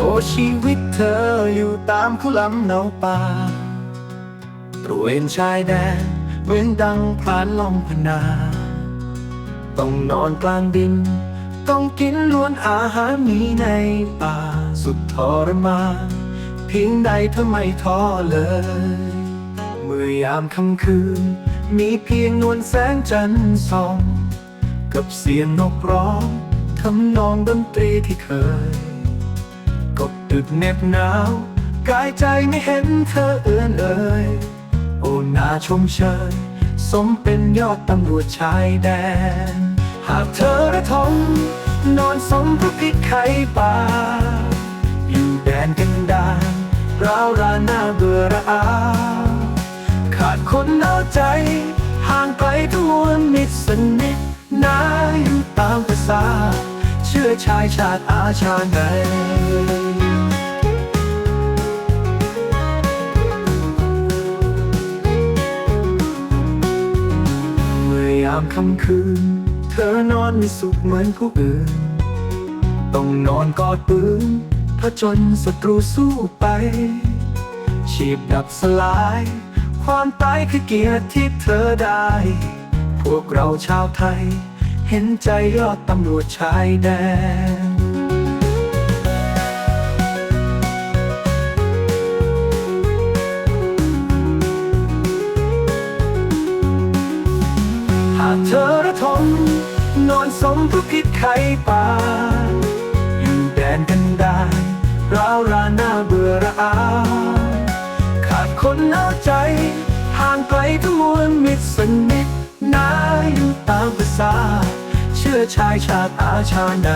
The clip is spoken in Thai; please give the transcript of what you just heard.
โอ้ชีวิตเธออยู่ตามคุลำเนาป่าตระเวนชายแดนเหมือนดังพลานล่องพนา ต้องนอนกลางดิน ต้องกินล้วนอาหารมีในป่าสุดทรมานเพียงใดเธอไม่ท้อเลย เมื่อยามค่ำคืน มีเพียงนวลแสงจันทร์ส่อง กับเสียงนกร้องทำนองดนตรีที่เคย กบดึกเน็บหนาว กายใจไม่เห็นเธอเอื้อนเอ่ยโอ้นาชมเชย สมเป็นยอดตำรวจชายแดน หากเธอระทมนอนสมพระพิษไข่ป่า อยู่แดนกันดานร้าวรานหน้าเบื่อระอา ขาดคนเอาใจ ห่างไกลทุกมวลมิตรสนิทนาอยู่ตามภาษา เชื่อชายชาติอาชาไหามค่ำคืน เธอนอนไม่สุขเหมือนผู้อื่น ต้องนอนกอดปืนผจนศัตรูสู้ไป ชีพดับสลาย ความตายคือเกียรติที่เธอได้ พวกเราชาวไทย เห็นใจยอดตำรวจชายแดน เธอระทมนอนสมผู้พิษไข่ป่า อยู่แดนกันดานร้าวราหน้าเบื่อระอา ขาดคนเอาใจ ห่างไกลทั้งมวลมิตรสนิทนาอยู่ตามภาษา เชื่อชายชาติอาชาไหน